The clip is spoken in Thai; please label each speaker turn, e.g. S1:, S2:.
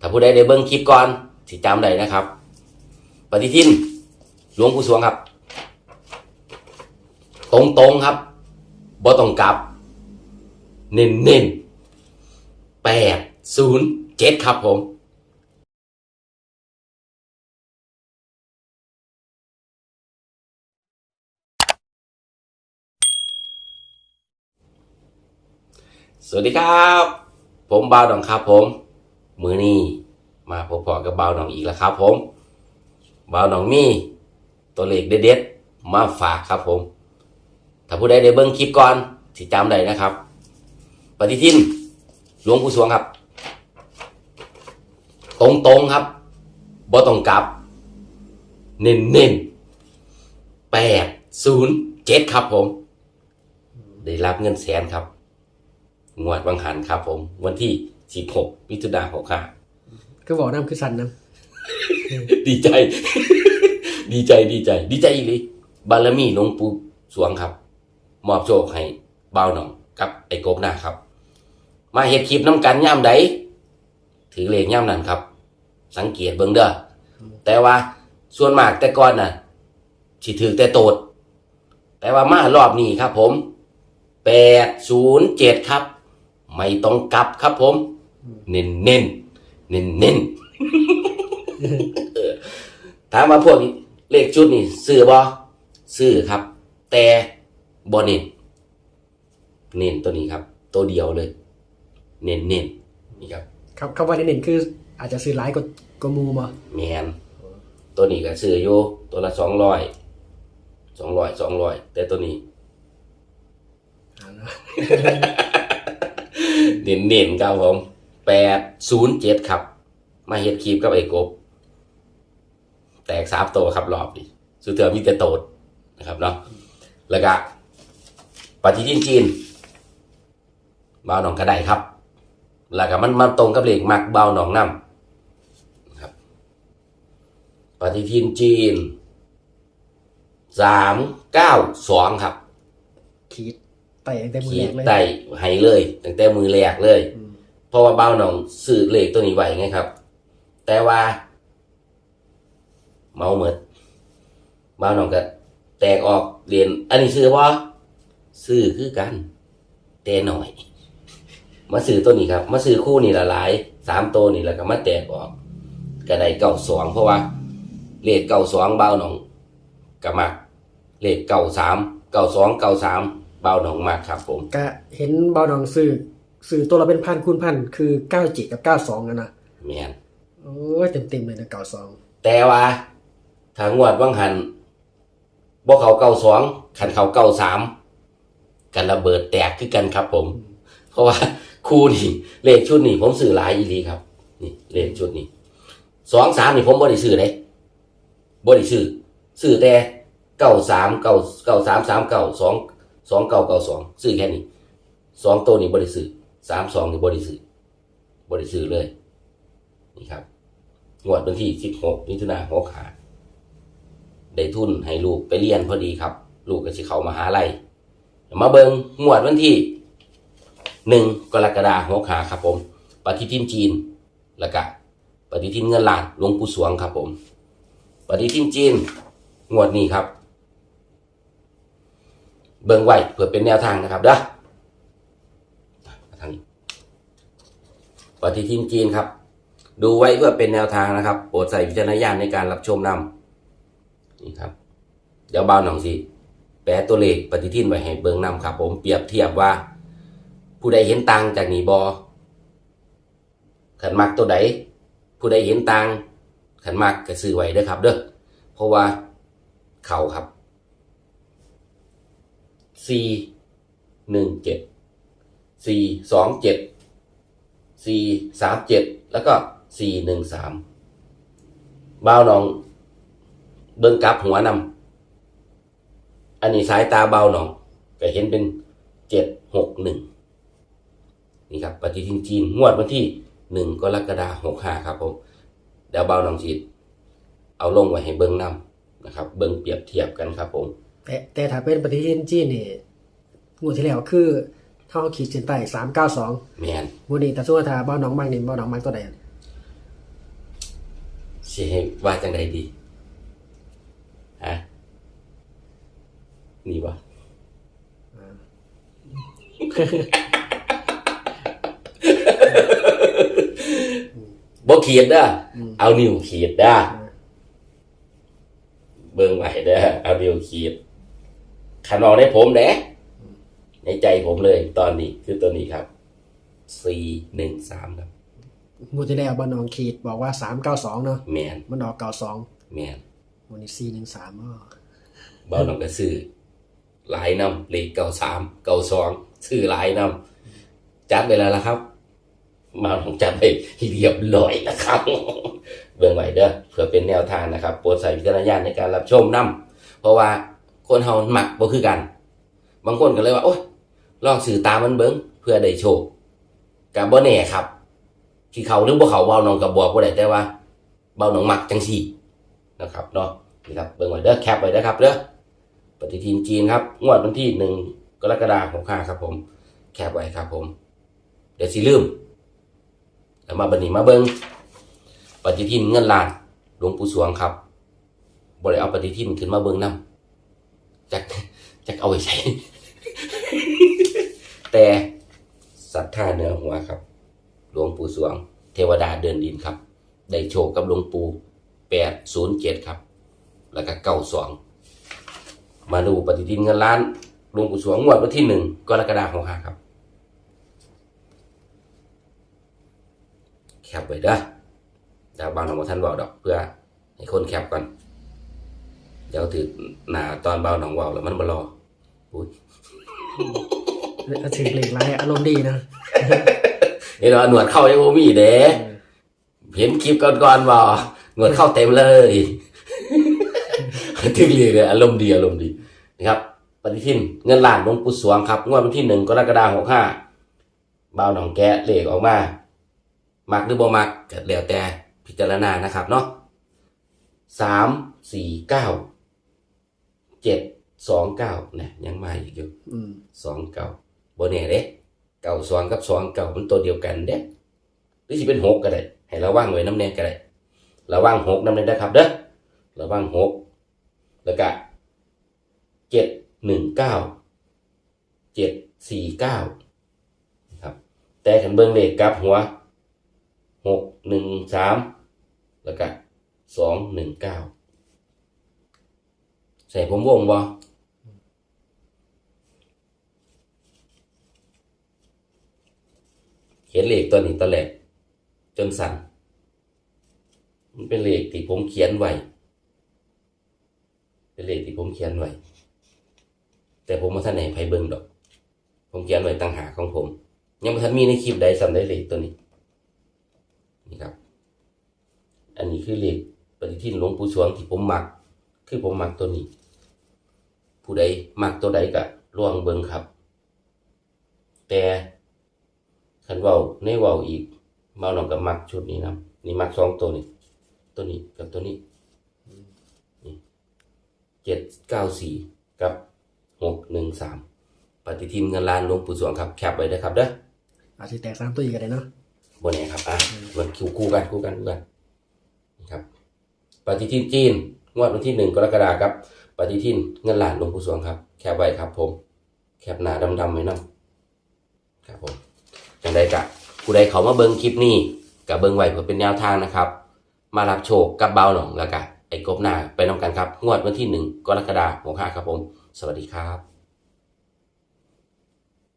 S1: ถ้าผู้ใดได้เบิ่งคลิปก่อนสิจำได้นะครับ ปฏิทิน หลวงปู่สวงครับ ตรงตรงครับบ่ต้องกลับ เน้นเน้นแปดศูนย์เจ็ดครับผมสวัสดีครับ ผมบ่าวดองครับผม มือนี้มาพบๆกับเบาวดองอีกแล้วครับผมเบาวดองมีตัวเลขเด็ดๆมาฝากครับผม ถ้าผู้ใดได้เบิ่งคลิปก่อนสิจำได้นะครับ ปฏิทินหลวงปู่สวงครับตรงตรงๆครับบ่ต้องกลับ เน้นเน้นแปดศูนย์เจ็ดครับผม ได้รับเงินแสนครับ งวดวังหันครับผม วันที่ 16มิถุนายน65
S2: ก็บอกน้ำคือสันน้
S1: ดีใจ ดีใจดีใจ ดีใจอีหลีบารมีหลวงปู่สวงครับ มอบโชคให้บ่าวหนองกับไอ้กบหน้าครับ มาเฮ็ดคลิปน้ำกันย่ำใดถือเลขย่ำนั้นครับ สังเกตเบิ่งเด้อแต่ว่าส่วนมากแต่ก่อนน่ะสิถือแต่โตด แต่ว่ามารอบนี้ครับผม807ครับ ไม่ต้องกลับครับผม เน้นเน้นเน้นเน้นๆเออถามว่าพวกนี้เลขชุดนี่ซื้อบ่ซื้อครับ แต่บ่เน้นเน้นตัวนี้ครับ ตัวเดียวเลย เน้นเน้นนี่ครับำ
S2: ครับคำว่าเด่นๆคือ อาจจะซื้อหลายกว่ากว่าหมูมา
S1: แมนตัวนี้ก็ซื้ออยู่ตัวละสองร้อยสองร้อยสองร้อยแต่ตัวนี้
S2: อ่านะ
S1: เน้นเน้นๆครับผม แปดศูนย์เจ็ดครับ มาเฮ็ดคลิปกับไอ้กบ แตกสามตัวครับรอบนี้สุดเถื่อมีแต่โตดนะครับเนาะแล้วก็ปฏิทินจีนบ่าวหนองกระไดครับ แล้วก็มันมาตรงกับเลขมักบ่าวหนองน้ำนะครับปฏิทินจีนสามเก้าสองครับ
S2: ขีดไต่ตั้งแต่มือ
S1: ขี
S2: แร
S1: ด
S2: กเลย
S1: ไต่ให้เลยตั้งแต่มือแรกเลย
S2: อืม
S1: เพราะว่าเบ้าหนองซื้อเลขตัวนี้ไว้ไงครับ แต่ว่า เมาเหมือดเบ้าหนองก็แตกออกเรียน อันนี้ซื้อว่าซื้อคือกัน แต่หน่อย มาซื้อตัวนี้ครับ มาซื้อคู่นี่ละหลายสามตัวนี่แล้วก็มาแตกออกก็ไดเก้าสองเพราะว่าเลขเก้าสองเบ้าหนองก็มักเลขเก้าสามเก้าสองเก้าสามเบ้าหนองมากครับผม
S2: ก็เห็นเบาดองซื้อ ซื้อตัวเราเป็นพันคูณพันคือเก้าจิกับเก้าสองนะนะ
S1: แมน
S2: โอ้ยเต็มเต็มๆเลยนะเก้าสอง
S1: แต่ว่าทางงวดวังหันบ่เขาเก้าสองขันเขาเก้าสามกันระเบิดแตกคือกันครับผม เพราะว่าคู่นี่เลขชุดนี่ผมซื้อหลายอีหลีครับ นี่เลขชุดนี้สองสามนี่ผมบ่ได้ซื้อเลยบ่ได้ซื้อซื้อแต่เก้าสามเก้าเก้าสามสามเก้าสองสองเก้าเก้าสองซื้อแค่นี้สองตัวนี่บ่ได้ซื้อ สามสองนี่บ่ได้ซื้อบ่ได้ซื้อเลย นี่ครับงวดวันที่16มิถุนายน65ได้ทุนให้ลูกไปเรียนพอดีครับ ลูกก็สิเขามาหาลัยมาเบิงงวดวันที่1กรกฎาคม65ครับผม ปฏิทินจีนแล้วก็ปฏิทินเงินล้านหลวงปู่สวงครับผม ปฏิทินจีนงวดนี้ครับ เบิงไว้เพื่อเป็นแนวทางนะครับเด้อมาทางนี้ ปฏิทินจีนครับ ดูไว้เพื่อเป็นแนวทางนะครับ โปรดใส่วิจารณญาณในการรับชมนำนี่ครับ เดี๋ยวบ่าหนองสิ แปลตัวเลขปฏิทินไว้ให้เบิ่งนำครับ ผมเปรียบเทียบว่า ผู้ใดเห็นต่างจากนี้บอขันมักตัวใดผู้ใดเห็นต่างขันมักก็ซื้อไว้เด้อครับ เด้อเพราะว่าเขาครับสี่หนึ่งเจ็ดสี่สองเจ็ด สี่สามเจ็ดแล้วก็สี่หนึ่งสามบ้าวหนองเบิ้งกลับหัวนำอันนี้สายตาเบาหนองก็เห็นเป็นเจ็ดหกหนึ่งนี่ครับปฏิทินจีนงวดวันที่หนึ่งกรกฎาหกห้าครับผมเดี๋ยวเบาหนองฉีดเอาลงไว้ให้เบิ้งนำนะครับ เบิ้งเปรียบเทียบกันครับผม
S2: แต่แต่ถ้าเป็นปฏิทินจีนนี่งวดที่แล้วคือ เท่าขีดเส้นใต้สามเก้าสอง
S1: แมน
S2: วันนี้แต่ส่วนถ้าเบาหนองมากนี่เบาหนองมากตัวใด
S1: สิให้ว่าจังไดดีฮะนี่วะบ่ขีดเด้ออเอานิ้วขีดเด้ออเบิ่งไว้เด้อเอานิ้วขีดขันออกในผมเด้ ในใจผมเลยตอนนี้คือตัวนี้ครับสี่หนึ่งสามครับ
S2: งวดที่แล้วบ้านน้องขีดบอกว่าสามเก้าสองเนาะ
S1: แมน
S2: มันออกเก้าสอง
S1: แมน
S2: วันนี้สี่หนึ่งสามอ๋อ
S1: เบาหนองก็ซื้อหลายนำเลขเก้าสามเก้าสองซื้อหลายนำจัดไปแล้วละครับ มาลองจัดไปเรียบร้อยแล้วครับเบิ่งไว้เด้อเพื่อเป็นแนวทางนะครับโปรดใส่วิจารณญาณในการรับชมนํเพราะว่าคนเฮามักบ่คือกัน บางคนก็เลยว่าโอ๊ย ลองสื่อตามมันเบิ่งเพื่อได้โชคกับบ่แน่ครับที่เขาหรือบ่เขาเบาหนองกับบอกบ่ได้แต่ว่าเบาหนองมักจังซี่นะครับเนาะนี่ครับเบิ่งไว้เด้อแคปไว้เด้อครับเด้อปฏิทินจีนครับงวดวันที่หนึ่งกรกฎาคม65ครับ ผม แคปไว้ครับ ผม เดี๋ยวสิลืมแล้วมาบัดนี้มาเบิ่งปฏิทินเงินล้านหลวงปู่สวงครับบ่ได้เอาปฏิทินขึ้นมาเบิ่งนํจักจักเอาไว้ใช้ แต่ศรัทธาเหนือหัวครับ หลวงปู่สวง เทวดาเดินดินครับ ได้โชคกับหลวงปู่807ครับ แล้วก็92มาดูปฏิทินเงินล้านหลวงปู่สวงงวดวันที่หนึ่งกรกฎาคม65ครับ แคปไว้เด้อจากบางของท่านบอกดอกเพื่อให้คนแคปก่อนเดี๋ยวถือหนาตอนเบาหนองเวาวแล้วมันบรออุ้ย
S2: ถึงเหล็กไรอารมณ์ดีนะ
S1: เห็นว่าหนวดเข้ายังบ่มีเด้เห็นคลิปก่อนๆบ่หนวดเข้าเต็มเลยถึงเรียกเลยอารมณ์ดีอารมณ์ดีนะครับปฏิทินเงินล้านหลวงปู่สวงครับงวดวันที่หนึ่งกรกฎาคมหกห้าเบาหนองแกะเลขออกมามักหรือบ่มักก็แล้วแต่พิจารณานะครับเนาะสามสี่เก้าเจ็ดสองเก้าเนี่ยยังมาอีกอยู่
S2: อืม
S1: สองเก้า บ่แน่เด้เก้าสองกับสองเก้ามันตัวเดียวกันเด้หรือสิเป็นหกก็ได้ให้ระวังไว้น้ำแน่ก็ได้ระวังหกน้ำแน่นะครับเด้อระวังหกแล้วก็เจ็ดหนึ่งเก้าเจ็ดสี่เก้าครับแต่ขันเบิ้งเลขกลับหัวหกหนึ่งสามแล้วก็สองหนึ่งเก้าใส่ผมวงบ่ เขียนเลขตัวนี้ตัวแรกจนสั่นมันเป็นเลขที่ผมเขียนไว้เป็นเลขที่ผมเขียนไว้แต่ผมมาท่านไหนไผเบิ่งดอก ผมเขียนไว้ต่างหากของผม ยังไม่ทันมีในคลิปใดสั่นได้เลขตัวนี้นี่ครับ อันนี้คือเลขปฏิทินหลวงปู่สวงที่ผมมัก คือผมมักตัวนี้ ผู้ใดมักตัวใดก็ล่วงเบิ่งครับ แต่ คันเว้าในเว้าอีกเมาหนองกับมักชุดนี้นะนี่มักสองตัวนี้ตัวนี้กับตัวนี้นี่เจ็ดเก้าสี่กับหกหนึ่งสามปฏิทินเงินล้านหลวงปู่สวงครับแคปไว้เด้อครับเด้อ
S2: อาจจะแตกสามตัวอีกก็ได้เนาะ
S1: บนไหนครับอะมันคิวคู่กันคู่กันคู่กันนี่ครับปฏิทินจีนงวดวันที่หนึ่งกรกฎาคมครับ ปฏิทินเงินล้านหลวงปู่สวงครับ แคปไว้ครับ ผม แคปหน้าดำๆไว้นํครับผม จังใดกะผู้ใดเขามาเบิ่งคลิปนี้กับเบิ่งไว้เพื่อเป็นแนวทางนะครับ มารับโชคกับเบาหนองแล้วกะไอ้กบหน้าไปนำกันครับ งวดวันที่หนึ่งกรกฎาคมห้าครับผม สวัสดีครับ